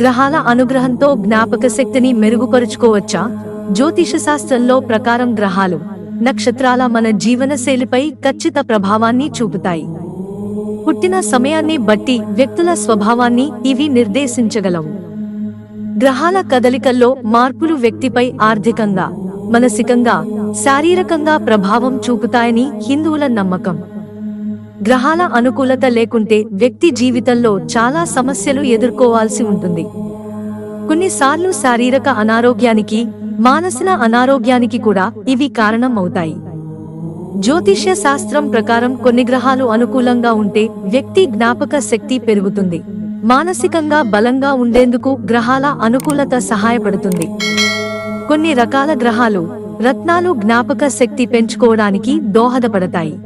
గ్రహాల అనుగ్రహంతో జ్ఞాపక శక్తిని మెరుగుపరుచుకోవచ్చా? జ్యోతిష శాస్త్రంలో ప్రకారం గ్రహాలు నక్షత్రాల మన జీవనశైలిపై ఖచ్చిత ప్రభావాన్ని చూపుతాయి. పుట్టిన సమయాన్ని బట్టి వ్యక్తుల స్వభావాన్ని ఇవి నిర్దేశించగలవు. గ్రహాల కదలికల్లో మార్పులు వ్యక్తిపై ఆర్థికంగా మానసికంగా శారీరకంగా ప్రభావం చూపుతాయని హిందువుల నమ్మకం. గ్రహాల అనుకూలత లేకుంటే వ్యక్తి జీవితంలో చాలా సమస్యలు ఎదుర్కోవాల్సి ఉంటుంది. కొన్నిసార్లు శారీరక అనారోగ్యానికి మానసిక అనారోగ్యానికి కూడా ఇవి కారణం అవుతాయి జ్యోతిష్య శాస్త్రం ప్రకారం కొన్ని గ్రహాలు అనుకూలంగా ఉంటే వ్యక్తి జ్ఞాపక శక్తి పెరుగుతుంది. మానసికంగా బలంగా ఉండేందుకు గ్రహాల అనుకూలత సహాయపడుతుంది. కొన్ని రకాల గ్రహాలు రత్నాలు జ్ఞాపక శక్తి పెంచుకోవడానికి దోహదపడతాయి.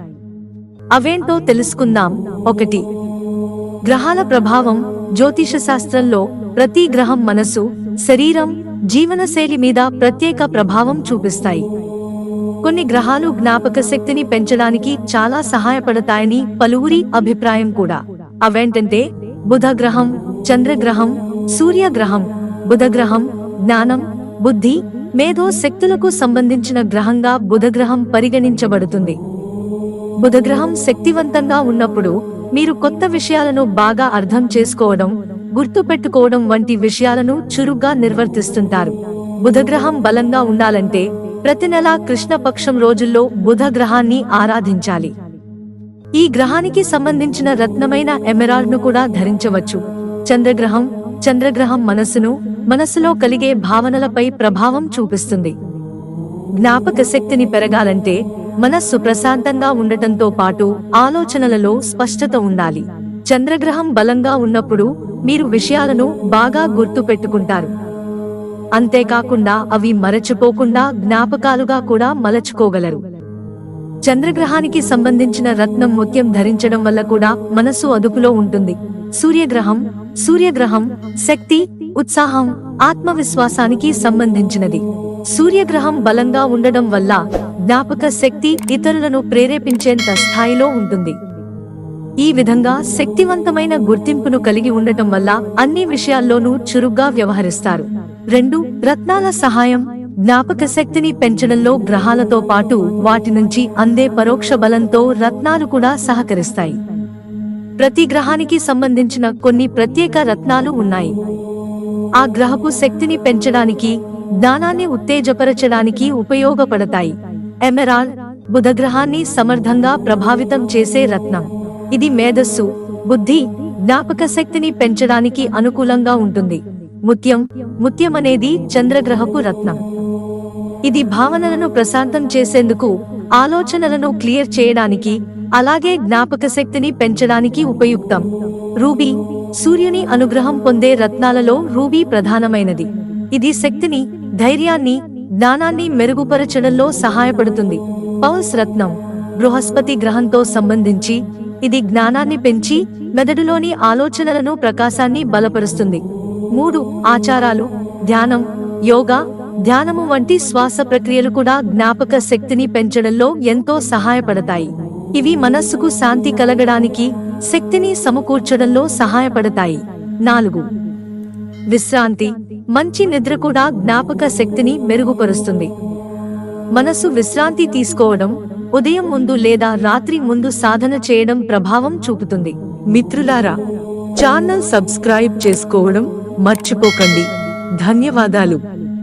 అవేంటో తెలుసుకుందాం. ఒకటి గ్రహాల ప్రభావం జ్యోతిష శాస్త్రంలో ప్రతి గ్రహం మనసు శరీరం జీవనశైలి మీద ప్రత్యేక ప్రభావం చూపిస్తాయి. కొన్ని గ్రహాలు జ్ఞాపక శక్తిని పెంచడానికి చాలా సహాయపడతాయని పలువురి అభిప్రాయం కూడా. అవేంటంటే బుధ గ్రహం చంద్రగ్రహం సూర్యగ్రహం బుధగ్రహం జ్ఞానం బుద్ధి మేధో శక్తులకు సంబంధించిన గ్రహంగా బుధగ్రహం పరిగణించబడుతుంది. బుధగ్రహం శక్తివంతంగా ఉన్నప్పుడు మీరు కొత్త విషయాలను బాగా అర్థం చేసుకోవడం గుర్తుపెట్టుకోవడం వంటి విషయాలను చురుగ్గా నిర్వర్తిస్తుంటారు. బుధగ్రహం బలంగా ఉండాలంటే ప్రతి నెలా కృష్ణపక్షం రోజుల్లో బుధ గ్రహాన్ని ఆరాధించాలి. ఈ గ్రహానికి సంబంధించిన రత్నమైన ఎమెరాల్డ్ను కూడా ధరించవచ్చు. చంద్రగ్రహం చంద్రగ్రహం మనస్సును మనస్సులో కలిగే భావనలపై ప్రభావం చూపిస్తుంది. జ్ఞాపక శక్తిని పెరగాలంటే మనస్సు ప్రశాంతంగా ఉండటంతో పాటు ఆలోచనలలో స్పష్టత ఉండాలి. చంద్రగ్రహం బలంగా ఉన్నప్పుడు మీరు విషయాలను బాగా గుర్తు పెట్టుకుంటారు. అంతేకాకుండా అవి మరచిపోకుండా జ్ఞాపకాలుగా కూడా మలచుకోగలరు. చంద్రగ్రహానికి సంబంధించిన రత్నం ముత్యం ధరించడం వల్ల కూడా మనసు అదుపులో ఉంటుంది. సూర్యగ్రహం సూర్యగ్రహం శక్తి ఉత్సాహం ఆత్మవిశ్వాసానికి సంబంధించినది. సూర్యగ్రహం బలంగా ఉండడం వల్ల జ్ఞాపక శక్తి ఇతరులను ప్రేరేపించేంత స్థాయిలో ఉంటుంది. ఈ విధంగా శక్తివంతమైన గుర్తింపును కలిగి ఉండటం వల్ల అన్ని విషయాల్లోనూ చురుగ్గా వ్యవహరిస్తారు. రెండు రత్నాల సహాయం. జ్ఞాపక శక్తిని పెంచడంలో గ్రహాలతో పాటు వాటి నుంచి అందే పరోక్ష బలంతో రత్నాలు కూడా సహకరిస్తాయి. ప్రతి గ్రహానికి సంబంధించిన కొన్ని ప్రత్యేక రత్నాలు ఉన్నాయి. ఆ గ్రహపు శక్తిని పెంచడానికి జ్ఞానాన్ని ఉత్తేజపరచడానికి ఉపయోగపడతాయి. ఎమెరాల్ బుధగ్రహాన్ని సమర్థంగా ప్రభావితం చేసే రత్నం. ఇది మేధస్సు బుద్ధి జ్ఞాపక శక్తిని పెంచడానికి అనుకూలంగా ఉంటుంది. ముత్యం ముత్యం అనేది చంద్రగ్రహపు రత్నం. ఇది భావనలను ప్రశాంతం చేసేందుకు ఆలోచనలను క్లియర్ చేయడానికి అలాగే జ్ఞాపక శక్తిని పెంచడానికి ఉపయుక్తం. రూబీ సూర్యుని అనుగ్రహం పొందే రత్నాలలో రూబీ ప్రధానమైనది. ఇది శక్తిని ధైర్యాన్ని జ్ఞానాన్ని మెరుగుపరచడంలో సహాయపడుతుంది. పౌల్స్ రత్నం బృహస్పతి గ్రహంతో సంబంధించి ఇది జ్ఞానాన్ని పెంచి మెదడులోని ఆలోచనలను ప్రకాశాన్ని బలపరుస్తుంది. మూడు ఆచారాలు ధ్యానం యోగా ధ్యానము వంటి శ్వాస ప్రక్రియలు కూడా జ్ఞాపక శక్తిని పెంచడంలో ఎంతో సహాయపడతాయి. ఇవి మనస్సుకు శాంతి కలగడానికి శక్తిని సమకూర్చడంలో సహాయపడతాయి. నాలుగు విశ్రాంతి మంచి నిద్ర కూడా జ్ఞాపక శక్తిని మెరుగుపరుస్తుంది. మనసు విశ్రాంతి తీసుకోవడం ఉదయం ముందు లేదా రాత్రి ముందు సాధన చేయడం ప్రభావం చూపుతుంది. మిత్రులారా ఛానల్ సబ్స్క్రైబ్ చేసుకోవడం మర్చిపోకండి. ధన్యవాదాలు.